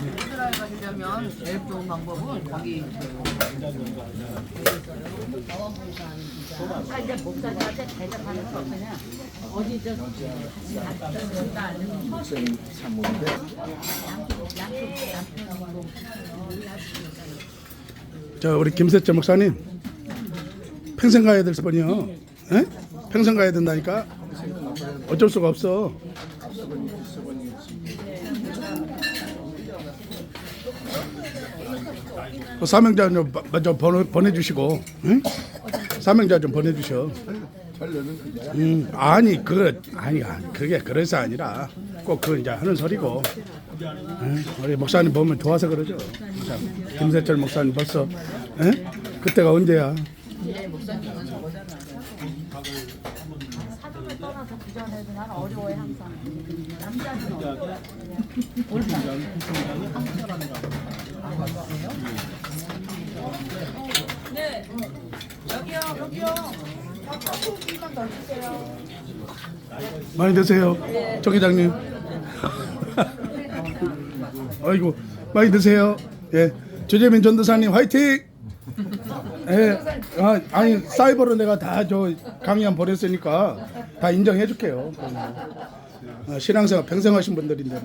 히드라에 가시려면 제일 좋은 방법은 거기 저 우리 김세철 목사님 평생 가야 될 번이요. 에? 평생 가야 된다니까. 어쩔 수가 없어. 그 사명자 좀 보내, 보내주시고, 응? 사명자 좀 보내주셔. 음, 아니 그 아니 그게 그래서 아니라 꼭 그 이제 하는 소리고. 응? 우리 목사님 보면 좋아서 그러죠. 참, 김세철 목사님 벌써 응? 그때가 언제야? 사정을 떠나서 그 전에도 나는 어려워해 항상. 남자는 어려워. 네. 여기요, 여기요. 많이 드세요, 정 회장님. 아이고 많이 드세요. 예, 조재민 전도사님 화이팅. 예. 아, 아니 사이버로 내가 다 저 강의 한 보냈으니까 다 인정해 줄게요. 뭐. 아, 신앙생활 평생 하신 분들인데.